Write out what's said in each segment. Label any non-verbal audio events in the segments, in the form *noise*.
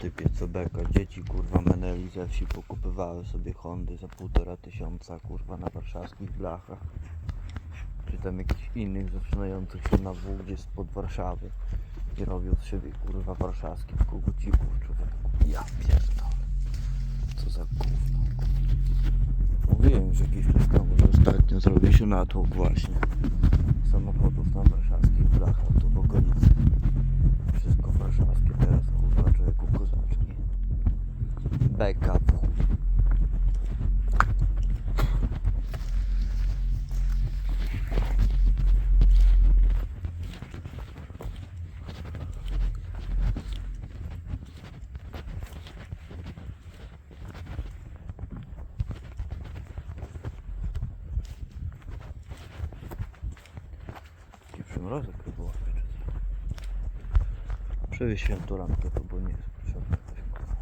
Typie co beka, dzieci kurwa meneli ze wsi pokupywały sobie Hondy za półtora tysiąca kurwa na warszawskich blachach. Czy tam jakichś innych zaczynających się na W gdzieś spod Warszawy. I robią z siebie kurwa warszawskich kogucików człowieku. Ja pierdolę. Co za gówno. Mówiłem już jakiś czas temu, że ostatnio zrobię się natłok właśnie samochodów na warszawskich blachach tu w okolicy. Wszystko warszawskie teraz kurwa człowieku Taki przymrozek by było? Przewiesiłem tu lampkę, to bo nie jest potrzebna jakaś kurwa.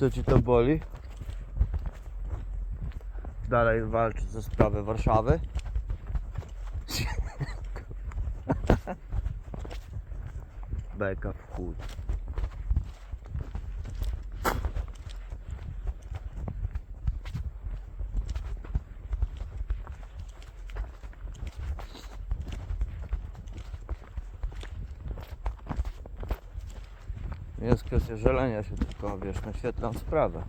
Co ci to boli? Dalej walczyć za sprawę Warszawy? *laughs* Beka w chuj. Jest kwestia żelenia się tylko, wiesz, naświetlam sprawę,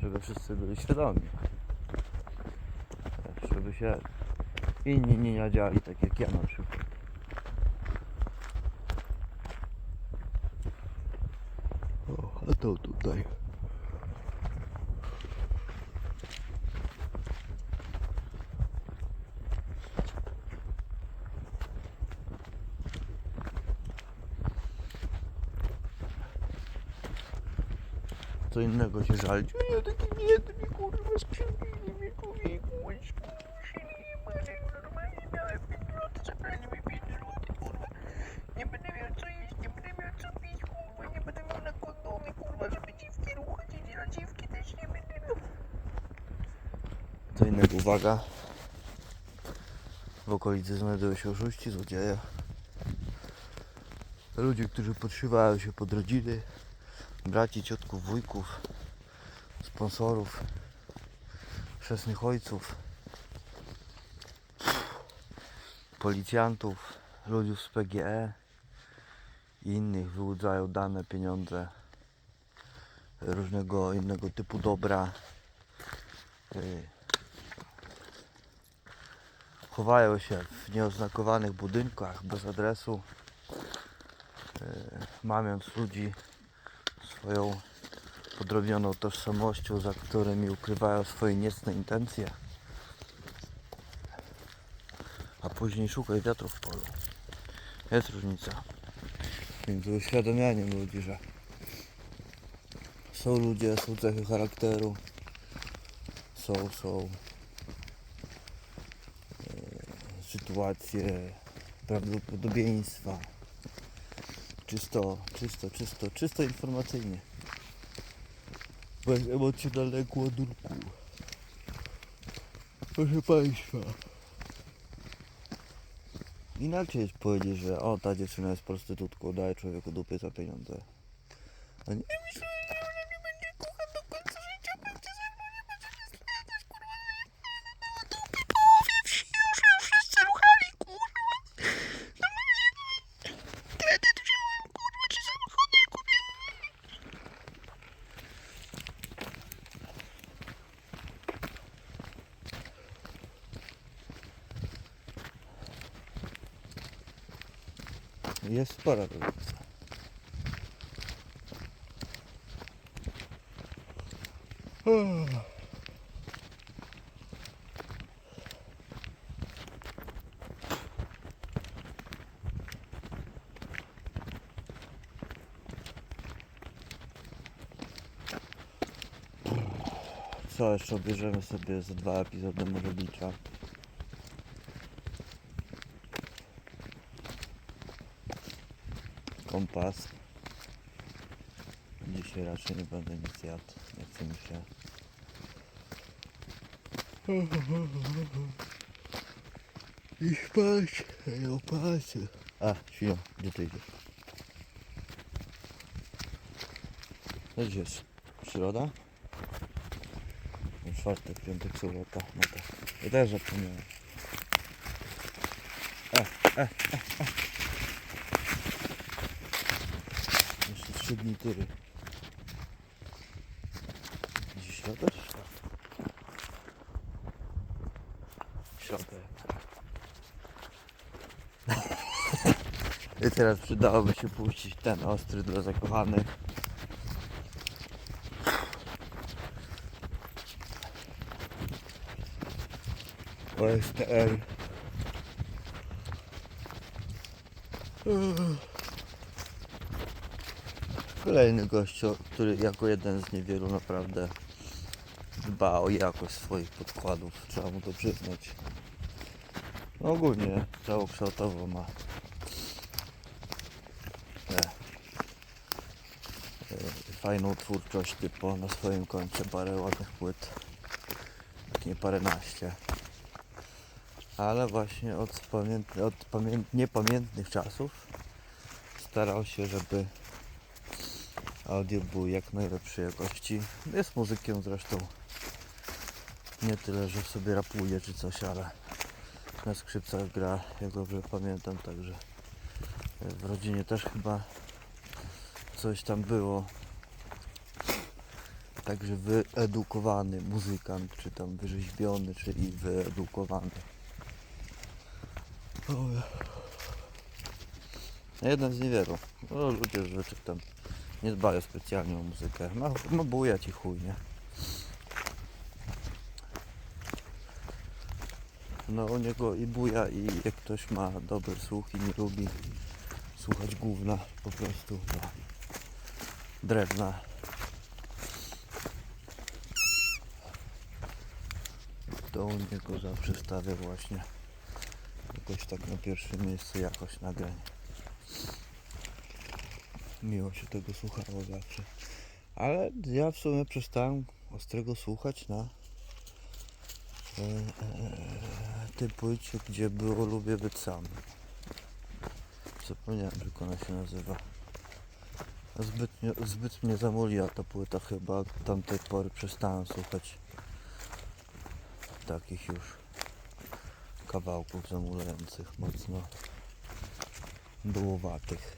żeby wszyscy byli świadomi. Żeby się inni nie nadziali, tak jak ja na przykład. O, a to tutaj. Co innego się żalić. Ja taki biedny, kurwa, skrzywdzili mnie człowieku. Normalnie miałem 5 zł, zabrali mi 5 zł, kurwa. Nie będę miał co jeść, nie będę miał co pić, kurwa. Nie będę miał na kondony, kurwa, żeby dziwki ruchać. I na dziwki też nie będę miał. Co innego, uwaga. W okolicy znajdują się oszuści, złodzieje. Ludzie, którzy podszywają się pod rodziny, braci, ciotków, wujków, sponsorów, chrzestnych ojców, policjantów, ludzi z PGE i innych wyłudzają dane pieniądze, różnego innego typu dobra. y, Chowają się w nieoznakowanych budynkach bez adresu, y, mamiąc ludzi swoją podrobioną tożsamością, za którymi ukrywają swoje niecne intencje. A później szukaj wiatru w polu. Jest różnica między uświadamianiem ludzi, że są ludzie, są cechy charakteru, są, są e, sytuacje, prawdopodobieństwa. Czysto, czysto, czysto, czysto informacyjnie. Bez emocjonalnego ładunku. Proszę Państwa. Inaczej jest powiedzieć, że o, ta dziewczyna jest prostytutką, daje człowieku dupy za pieniądze. A nie myślę, że ona mnie będzie kochać do końca życia, będzie ze mną, nie będzie mnie sprzedać, kurwa, na dupy połowie wsi, już ją wszyscy ruchali, kurwa. Kredyt wziąłem, kurwa, czy samochody kupiłem. Jest spora różnica. Co jeszcze obierzemy sobie za dwa epizody może bicza. Kompas. Dzisiaj raczej nie będę nic jadł. Nie chce mi się. I spać, ja patrzę. A, świnio, gdzie ty idziesz? No gdzie jest? Środa? No, Czwartek, piątek, sobota, no tak. Ja też zapomniałem. E, e, e, e. Jeszcze trzy dni tyry. Czy czwartek? Środę. I teraz przydałoby się puścić ten ostry dla zakochanych. OSTR. Kolejny gościu, który jako jeden z niewielu naprawdę dba o jakość swoich podkładów. Trzeba mu to przyznać. No ogólnie całokształtowo ma e, e, fajną twórczość typu na swoim koncie parę ładnych płyt. Jak nie paręnaście. Ale właśnie od, pamiętny, od pamię, niepamiętnych czasów starał się, żeby audio było jak najlepszej jakości. Jest muzykiem zresztą. Nie tyle, że sobie rapuje czy coś, ale na skrzypcach gra, jak dobrze pamiętam, także w rodzinie też chyba coś tam było. Także wyedukowany muzykant, czy tam wyrzeźbiony, czyli wyedukowany. Jeden z niewielu. No, ludzie zwyczaj tam nie dbają specjalnie o muzykę. No, no buja ci chuj, nie? No u niego i buja i jak ktoś ma dobry słuch i nie lubi słuchać gówna po prostu no, drewna. To u niego zawsze stawia właśnie jakoś tak na pierwszym miejscu jakość nagrań. Miło się tego słuchało zawsze. Ale ja w sumie przestałem ostrego słuchać na e, e, tej płycie, gdzie było Lubię być sam. Zapomniałem, jak ona się nazywa. Zbyt, mnie- zamuliła ta płyta chyba. Od tamtej pory przestałem słuchać takich już kawałków zamulających, mocno dołowatych.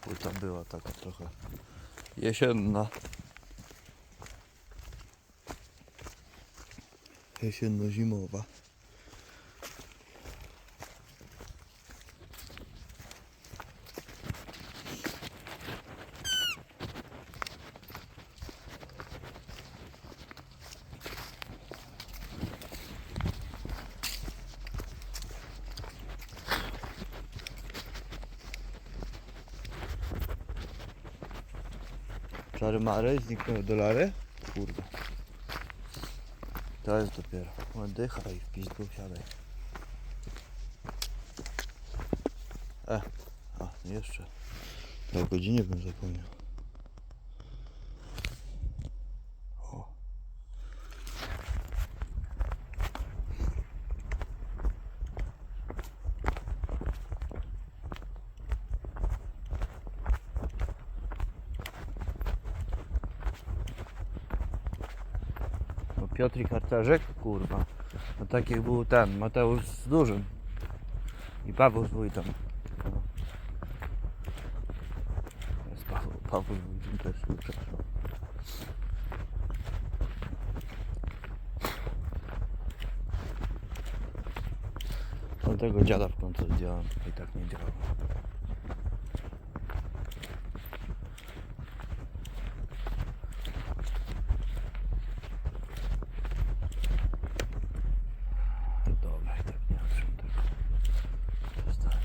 Płyta była taka trochę jesienna. Jesienno-zimowa. Czary mary, zniknęły dolary. Kurde. To jest dopiero. Oddychaj, w pizdu siadaj. E, a, jeszcze. Na godzinie bym zapomniał. Piotr i Harcerzek, kurwa. No takich był ten, Mateusz z dużym. I Paweł z wójtem. No. Jest Paweł, Paweł z wójtem też, przepraszam. No tego dziada w końcu zdjąłem i tak nie działa. Dobra, i tak nie muszę tego przestać.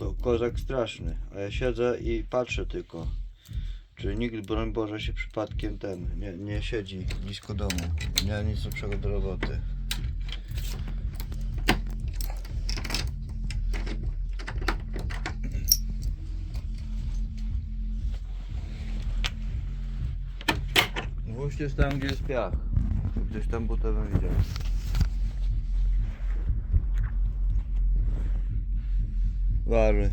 To kozak straszny, a ja siedzę i patrzę tylko. Czy nikt, broń Boże, się przypadkiem ten nie, nie siedzi blisko domu. Nie ma nic lepszego do roboty. Włóż jest tam, gdzie jest piach. Gdzieś tam butowem Var mı?